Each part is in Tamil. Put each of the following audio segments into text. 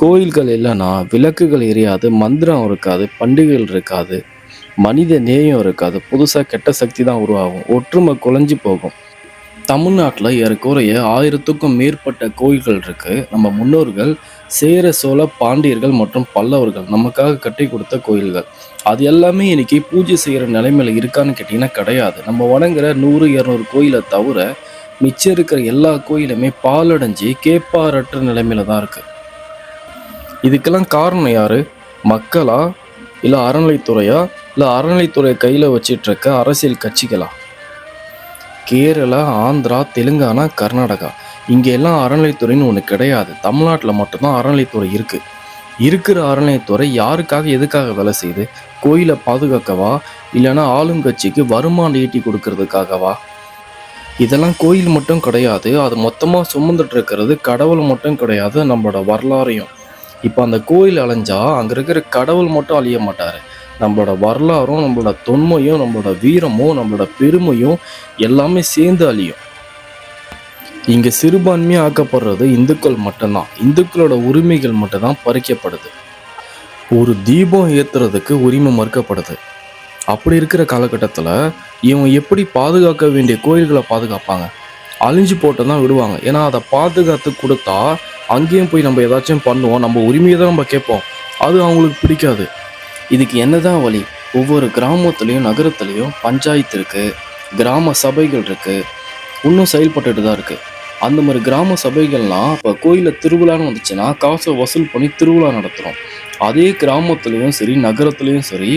கோயில்கள் இல்லைன்னா விளக்குகள் எரியாது மந்திரம் இருக்காது பண்டிகைகள் இருக்காது மனித நேயம் இருக்காது புதுசாக கெட்ட சக்தி தான் உருவாகும் ஒற்றுமை குலைஞ்சு போகும். தமிழ்நாட்டில் ஏறக்குறைய ஆயிரத்துக்கும் மேற்பட்ட கோயில்கள் இருக்குது நம்ம முன்னோர்கள் சேர சோழ பாண்டியர்கள் மற்றும் பல்லவர்கள் நமக்காக கட்டி கொடுத்த கோயில்கள். அது எல்லாமே இன்னைக்கு பூஜை செய்கிற நிலைமையில் இருக்கான்னு கேட்டிங்கன்னா கிடையாது. நம்ம வணங்குற நூறு இரநூறு கோயிலை தவிர மிச்சம் இருக்கிற எல்லா கோயிலுமே பாலடைஞ்சு கேப்பாரற்ற நிலைமையில தான் இருக்குது இதுக்கெல்லாம் காரணம் யார்? மக்களா? இல்லை அறநிலைத்துறையா இல்லை அறநிலைத்துறையை கையில் வச்சிட்ருக்க அரசியல் கட்சிகளா? கேரளா ஆந்திரா தெலுங்கானா கர்நாடகா. இங்கே எல்லாம் அறநிலைத்துறைன்னு ஒன்று கிடையாது. தமிழ்நாட்டில் மட்டும்தான் அறநிலைத்துறை இருக்குது இருக்கிற அறநிலைத்துறை யாருக்காக எதுக்காக வேலை செய்யுது? கோயிலை பாதுகாக்கவா? இல்லைன்னா ஆளுங்கட்சிக்கு வருமானம் ஈட்டி கொடுக்கறதுக்காகவா? இதெல்லாம் கோயில் மட்டும் கிடையாது. அது மொத்தமாக சுமந்துட்டு இருக்கிறது கடவுள் மட்டும் கிடையாது நம்மளோட வரலாறையும். இப்போ அந்த கோயில் அலைஞ்சா அங்கே இருக்கிற கடவுள் மட்டும் அழிய மாட்டார். நம்மளோட வரலாறும் நம்மளோட தொன்மையும் நம்மளோட வீரமும் நம்மளோட பெருமையும் எல்லாமே சேர்ந்து அழியும். இங்கே சிறுபான்மையாக ஆக்கப்படுறது இந்துக்கள் மட்டும்தான். இந்துக்களோட உரிமைகள் மட்டும்தான் பறிக்கப்படுது. ஒரு தீபம் ஏற்றுறதுக்கு உரிமை மறுக்கப்படுது. அப்படி இருக்கிற காலகட்டத்தில் இவங்க எப்படி பாதுகாக்க வேண்டிய கோயில்களை பாதுகாப்பாங்க? அழிஞ்சு போட்டு தான் விடுவாங்க. ஏன்னா அதை பாதுகாத்து கொடுத்தா அங்கேயும் போய் நம்ம ஏதாச்சும் பண்ணுவோம். நம்ம உரிமையை தான் நம்ம கேட்போம். அது அவங்களுக்கு பிடிக்காது. இதுக்கு என்னதான் வழி? ஒவ்வொரு கிராமத்துலேயும் நகரத்துலேயும் பஞ்சாயத்து இருக்குது கிராம சபைகள் இருக்குது இன்னும் செயல்பட்டுட்டு தான் இருக்குது அந்த மாதிரி கிராம சபைகள்லாம் இப்போ கோயிலில் திருவிழான்னு வந்துச்சுன்னா காசை வசூல் பண்ணி திருவிழா நடத்துகிறோம் அதே கிராமத்துலேயும் சரி நகரத்துலேயும் சரி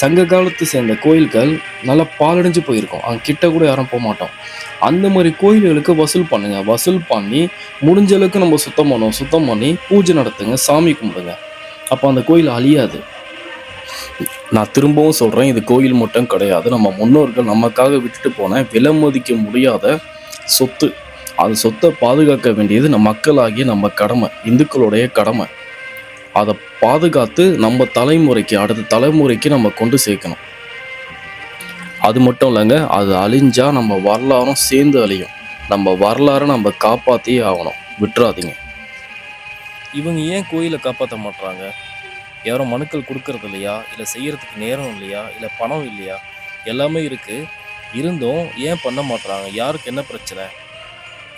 சங்க காலத்து சேர்ந்த கோயில்கள் நல்லா பாலடைஞ்சு போயிருக்கோம். அங்கே கிட்ட கூட யாரும் போக மாட்டோம். அந்த மாதிரி கோயில்களுக்கு வசூல் பண்ணுங்க. வசூல் பண்ணி முடிஞ்ச அளவுக்கு நம்ம சுத்தம் பண்ணுவோம் சுத்தம் பண்ணி பூஜை நடத்துங்க சாமி கும்பிடுங்க. அப்போ அந்த கோயில் அழியாது. நான் திரும்பவும் சொல்கிறேன் இது கோயில் மட்டும் கிடையாது. நம்ம முன்னோர்கள் நமக்காக விட்டுட்டு போன விலை மதிக்க முடியாத சொத்து. அந்த சொத்தை பாதுகாக்க வேண்டியது நம்ம மக்களாகிய நம்ம கடமை இந்துக்களுடைய கடமை. அதை பாதுகாத்து நம்ம தலைமுறைக்கு அடுத்த தலைமுறைக்கு நம்ம கொண்டு சேர்க்கணும். அது மட்டும் இல்லைங்க அது அழிஞ்சால் நம்ம வரலாறும் சேர்ந்து அழியும். நம்ம வரலாறை நம்ம காப்பாற்றியே ஆகணும். விட்டுறாதீங்க. இவங்க ஏன் கோயிலை காப்பாற்ற மாட்டுறாங்க யாரும் மனுக்கள் கொடுக்கறது இல்லையா? இல்லை செய்கிறதுக்கு நேரம் இல்லையா? இல்லை பணம் இல்லையா? எல்லாமே இருக்குது இருந்தும் ஏன் பண்ண மாட்டுறாங்க யாருக்கு என்ன பிரச்சனை?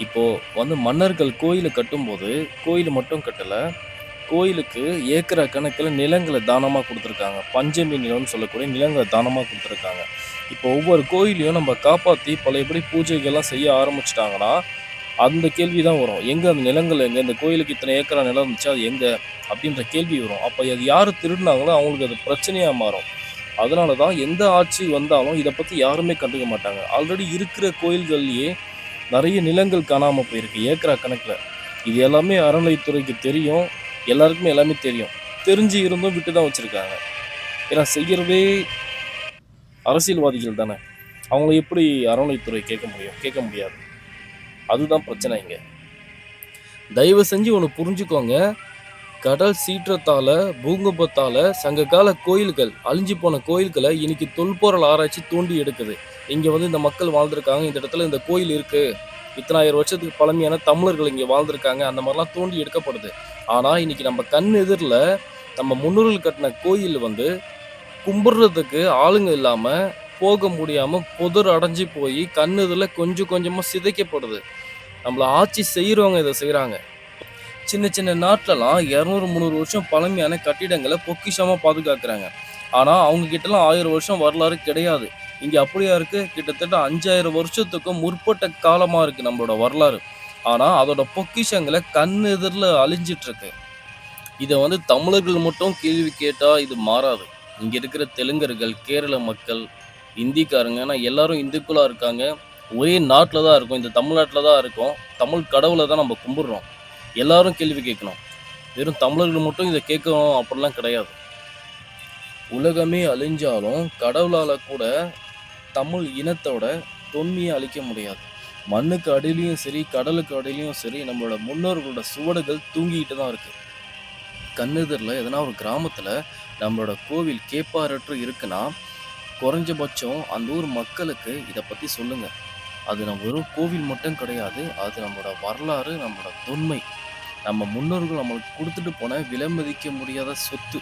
இப்போது வந்து மன்னர்கள் கோயிலை கட்டும்போது கோயில் மட்டும் கட்டலை. கோயிலுக்கு ஏக்கரா கணக்கில் நிலங்களை தானமாக கொடுத்துருக்காங்க. பஞ்சமி நிலம்னு சொல்லக்கூடிய நிலங்களை தானமாக கொடுத்துருக்காங்க. இப்போ ஒவ்வொரு கோயிலையும் நம்ம காப்பாற்றி பழையபடி பூஜைகள்லாம் செய்ய ஆரம்பிச்சிட்டாங்கன்னா அந்த கேள்வி தான் வரும். எங்கே அந்த நிலங்கள் எங்கே இந்த கோயிலுக்கு இத்தனை ஏக்கரா நிலம் இருந்துச்சு அது எங்கே அப்படின்ற கேள்வி வரும். அப்போ அது யார் திருடினாங்களோ அவங்களுக்கு அது பிரச்சனையாக மாறும். அதனால தான் எந்த ஆட்சி வந்தாலும் இதை பற்றி யாருமே கண்டுக்க மாட்டாங்க. ஆல்ரெடி இருக்கிற கோயில்கள்லேயே நிறைய நிலங்கள் காணாமல் போயிருக்கு ஏக்கரா கணக்கில். இது எல்லாமே அறநிலைத்துறைக்கு தெரியும். எல்லாருக்குமே எல்லாமே தெரியும். தெரிஞ்சு இருந்தும் விட்டு தான் வச்சுருக்காங்க. ஏன்னா செய்கிறதே அரசியல்வாதிகள் தானே. அவங்கள எப்படி அறநிலைத்துறை கேட்க முடியும்? கேட்க முடியாது. அதுதான் பிரச்சனை இங்கே. தயவு செஞ்சு ஒன்று புரிஞ்சுக்கோங்க. கடல் சீற்றத்தால் பூங்கம்பத்தால் சங்ககால கோயில்கள் அழிஞ்சு போன கோயில்களை இன்னைக்கு தொல்பொருள் ஆராய்ச்சி தூண்டி எடுக்குது. இங்கே வந்து இந்த மக்கள் வாழ்ந்திருக்காங்க. இந்த இடத்துல இந்த கோயில் இருக்குது இத்தனாயிரம் வருஷத்துக்கு பழமையான தமிழர்கள் இங்கே வாழ்ந்திருக்காங்க. அந்த மாதிரிலாம் தோண்டி எடுக்கப்படுது. ஆனால் இன்றைக்கி நம்ம கண் எதிரில் நம்ம முன்னோர்கள் கட்டின கோயில் வந்து கும்பிட்றதுக்கு ஆளுங்க இல்லாமல் போக முடியாமல் புதர் அடைஞ்சு போய் கண் எதிரில் கொஞ்சம் கொஞ்சமாக சிதைக்கப்படுது. நம்மள ஆட்சி செய்கிறவங்க இதை செய்கிறாங்க சின்ன சின்ன நாட்டிலலாம் இரநூறு முந்நூறு வருஷம் பழமையான கட்டிடங்களை பொக்கிஷமாக பாதுகாக்கிறாங்க. ஆனால் அவங்க கிட்டலாம் ஆயிரம் வருஷம் வரலாறு கிடையாது. இங்க அப்படியா இருக்கு? கிட்டத்தட்ட அஞ்சாயிரம் வருஷத்துக்கும் முற்பட்ட காலமா இருக்கு நம்மளோட வரலாறு. ஆனா அதோட பொக்கிஷங்களை கண் எதிரில் அழிஞ்சிட்டு இருக்கு. இதை வந்து தமிழர்கள் மட்டும் கேள்வி கேட்டா இது மாறாது. இங்க இருக்கிற தெலுங்கர்கள் கேரள மக்கள் இந்திக்காரங்க ஏன்னா எல்லாரும் இந்துக்களாக இருக்காங்க. ஒரே நாட்டில் தான் இருக்கும். இந்த தமிழ்நாட்டில் தான் இருக்கும். தமிழ் கடவுளை தான் நம்ம கும்பிடுறோம். எல்லாரும் கேள்வி கேட்கணும். வெறும் தமிழர்கள் மட்டும் இதை கேட்கணும் அப்படிலாம் கிடையாது. உலகமே அழிஞ்சாலும் கடவுளால் கூட தமிழ் இனத்தோட தொன்மையை அழிக்க முடியாது. மண்ணுக்கு அடியிலையும் சரி கடலுக்கு அடியிலையும் சரி நம்மளோட முன்னோர்களோட சுவடுகள் தூங்கிக்கிட்டு தான் இருக்கு. கண்ணெதிரில் எதனா ஒரு கிராமத்தில் நம்மளோட கோவில் கேப்பாரற்று இருக்குன்னா குறைஞ்சபட்சம் அந்த ஊர் மக்களுக்கு இதை பற்றி சொல்லுங்கள் அது நம்ம வெறும் கோவில் மட்டும் கிடையாது அது நம்மளோட வரலாறு நம்மளோட தொன்மை. நம்ம முன்னோர்கள் நம்மளுக்கு கொடுத்துட்டு போன விலை மதிக்க முடியாத சொத்து.